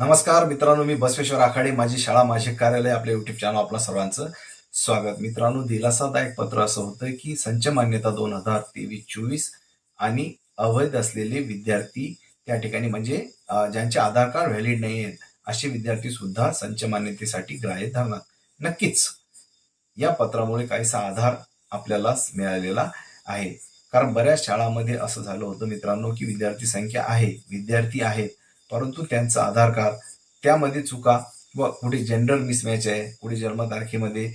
नमस्कार मित्रांनो मी बसवेश्वर आखाडे माझी शाळा माझे कार्यालय आपल्या युट्यूब चॅनल आपल्या सर्वांचं स्वागत. मित्रांनो दिलासादायक पत्र असं होतं की संच मान्यता दोन हजार तेवीस चोवीस आणि अवैध असलेले विद्यार्थी त्या ठिकाणी म्हणजे ज्यांचे आधार कार्ड व्हॅलिड नाही आहेत असे विद्यार्थी सुद्धा संच मान्यतेसाठी ग्राह्य धरणार. नक्कीच या पत्रामुळे काहीसा आधार आपल्याला मिळालेला आहे. कारण बऱ्याच शाळांमध्ये असं झालं होतं मित्रांनो की विद्यार्थी संख्या आहे विद्यार्थी आहेत परंतु त्यांचा आधार कार्ड त्यामध्ये चुका व कुठे जेंडर मिसमॅच आहे कुठे जन्मतारखेमध्ये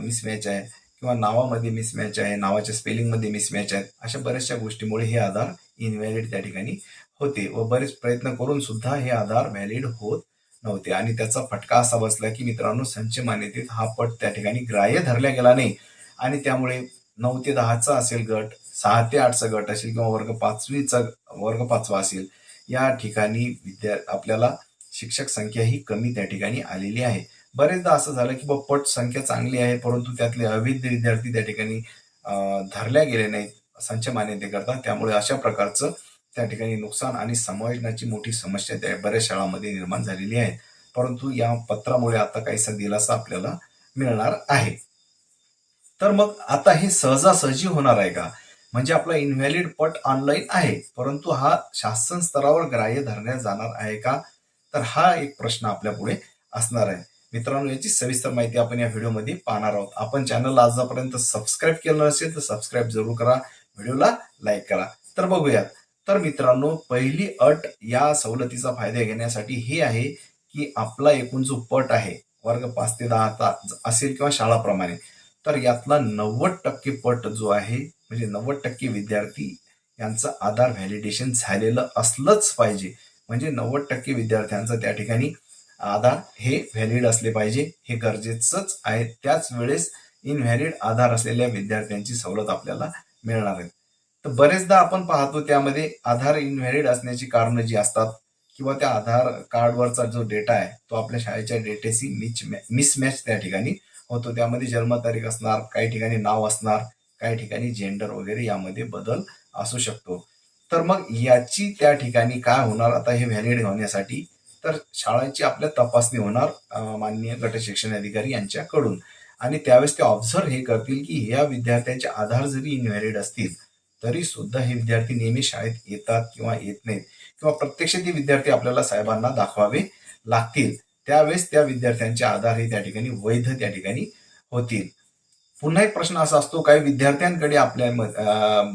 मिसमॅच आहे किंवा नावामध्ये मिसमॅच आहे नावाच्या स्पेलिंगमध्ये मिसमॅच आहेत अशा बऱ्याचशा गोष्टीमुळे हे आधार इनव्हॅलिड त्या ठिकाणी होते व बरेच प्रयत्न करून सुद्धा हे आधार व्हॅलिड होत नव्हते. आणि त्याचा फटका असा बसला की मित्रांनो संच मान्यतेत हा पट त्या ठिकाणी ग्राह्य धरला गेला नाही. आणि त्यामुळे नऊ ते दहाचा असेल गट सहा ते आठचा गट असेल किंवा वर्ग पाचवीचा वर्ग पाचवा असेल या ठिकाणी विद्या आपल्याला शिक्षक संख्या ही कमी त्या ठिकाणी आलेली आहे. बरेचदा असं झालं की बा पट संख्या चांगली आहे परंतु त्यातले अवैध विद्यार्थी त्या ठिकाणी धरल्या गेले नाहीत संच मान्यते करता त्यामुळे अशा प्रकारचं त्या ठिकाणी नुकसान आणि समायोजनाची मोठी समस्या त्या बऱ्याच शाळांमध्ये निर्माण झालेली आहे. परंतु या पत्रामुळे आता काहीसा दिलासा आपल्याला मिळणार आहे. तर मग आता हे सहजासहजी होणार आहे का? म्हणजे आपला इनव्हॅलिड पट ऑनलाईन आहे. परंतु हा शासन स्तरावर ग्राह्य धरण्यात जाणार आहे का? तर हा एक प्रश्न आपल्या पुढे असणार आहे. मित्रांनो याची सविस्तर माहिती आपण या व्हिडिओमध्ये पाहणार आहोत. आपण चॅनलला आजपर्यंत सबस्क्राईब केलं नसेल तर सबस्क्राईब जरूर करा. व्हिडिओला लाईक करा. तर बघूयात. तर मित्रांनो पहिली अट या सवलतीचा फायदा घेण्यासाठी हे आहे की आपला एकूण जो पट आहे वर्ग पाच ते दहा असेल किंवा शाळाप्रमाणे तर यातला नव्वद टक्के पट जो आहे म्हणजे नव्वद टक्के विद्यार्थी यांचं आधार व्हॅलिडेशन झालेलं असलंच पाहिजे. म्हणजे नव्वद टक्के विद्यार्थ्यांचं त्या ठिकाणी आधार हे व्हॅलिड असले पाहिजे. हे गरजेचंच आहे. त्याच वेळेस इनव्हॅलिड आधार असलेल्या विद्यार्थ्यांची सवलत आपल्याला मिळणार आहे तर बरेचदा आपण पाहतो त्यामध्ये आधार इनव्हॅलिड असण्याची कारणं जी असतात किंवा त्या आधार कार्डवरचा जो डेटा आहे तो आपल्या शाळेच्या डेटेशी मिच मिसमॅच त्या ठिकाणी होतो. त्यामध्ये जन्मतारीख असणार काही ठिकाणी नाव असणार काही ठिकाणी जेंडर वगैरे यामध्ये बदल असू शकतो. तर मग याची त्या ठिकाणी काय होणार? आता हे व्हॅलिड होण्यासाठी तर शाळेची आपल्या तपासणी होणार माननीय गट शिक्षण अधिकारी यांच्याकडून. आणि त्यावेळेस ते ऑब्झर्व हे करतील की या विद्यार्थ्यांचे आधार जरी इनव्हॅलिड असतील तरी सुद्धा हे विद्यार्थी नेहमी शाळेत येतात किंवा येत नाहीत. किंवा प्रत्यक्ष ते विद्यार्थी आपल्याला साहेबांना दाखवावे लागतील. त्यावेळेस त्या विद्यार्थ्यांचे आधार हे त्या ठिकाणी वैध त्या ठिकाणी होतील. पुन्हा एक प्रश्न असा असतो काही विद्यार्थ्यांकडे आपल्या म-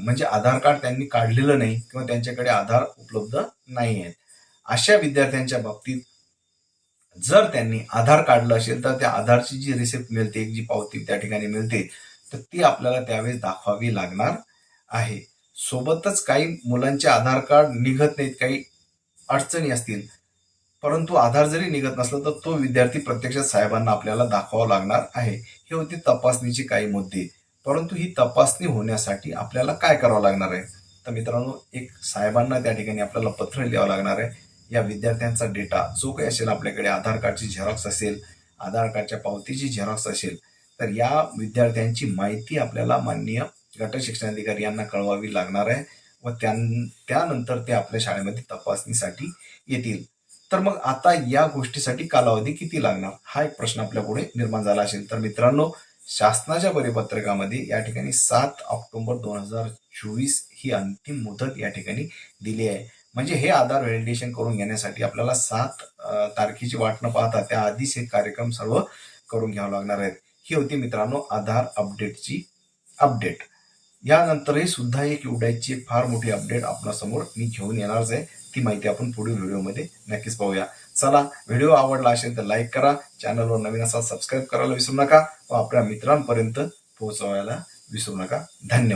म्हणजे आधार कार्ड त्यांनी काढलेलं नाही किंवा त्यांच्याकडे आधार उपलब्ध नाही आहेत अशा विद्यार्थ्यांच्या बाबतीत जर त्यांनी आधार काढलं असेल तर त्या आधारची जी रिसिप्ट मिळते जी पावती त्या ठिकाणी मिळते तर ती आपल्याला त्यावेळेस दाखवावी लागणार आहे. सोबतच काही मुलांचे आधार कार्ड निघत नाहीत काही अडचणी असतील परंतु आधार जरी निघत नसला तर तो विद्यार्थी प्रत्यक्षात साहेबांना आपल्याला दाखवावा लागणार आहे. हे होती तपासणीचे काही मुद्दे. परंतु ही तपासणी होण्यासाठी आपल्याला काय करावं लागणार आहे? तर मित्रांनो एक साहेबांना त्या ठिकाणी आपल्याला पत्र लिहावं लागणार आहे. या विद्यार्थ्यांचा डेटा जो काही असेल आपल्याकडे आधार कार्डची झेरॉक्स असेल आधार कार्डच्या पावतीची झेरॉक्स असेल तर या विद्यार्थ्यांची माहिती आपल्याला माननीय गट शिक्षणाधिकारी यांना कळवावी लागणार आहे व त्यानंतर ते आपल्या शाळेमध्ये तपासणीसाठी येतील. तर मग आता या गोष्टीसाठी कालावधी किती लागणार? हा एक प्रश्न आपल्या पुढे निर्माण झाला असेल. तर मित्रांनो शासनाच्या परिपत्रकामध्ये या ठिकाणी सात ऑक्टोबर दोन हजार चोवीस ही अंतिम मुदत या ठिकाणी दिली आहे. म्हणजे हे आधार व्हॅलिडेशन करून घेण्यासाठी आपल्याला सात तारखेची वाट न पाहता त्या आधीच हे कार्यक्रम सर्व करून घ्यावं लागणार आहेत. ही होती मित्रांनो आधार अपडेटची अपडेट यानंतरही सुद्धा एक एवढ्याची फार मोठी अपडेट आपल्यासमोर मी घेऊन येणारच आहे. ती माहिती आपण पुढील व्हिडिओमध्ये नक्कीच पाहूया. चला व्हिडिओ आवडला असेल तर लाईक करा चॅनलवर नवीन असा सबस्क्राईब करायला विसरू नका व आपल्या मित्रांपर्यंत पोहोचवायला विसरू नका. धन्यवाद.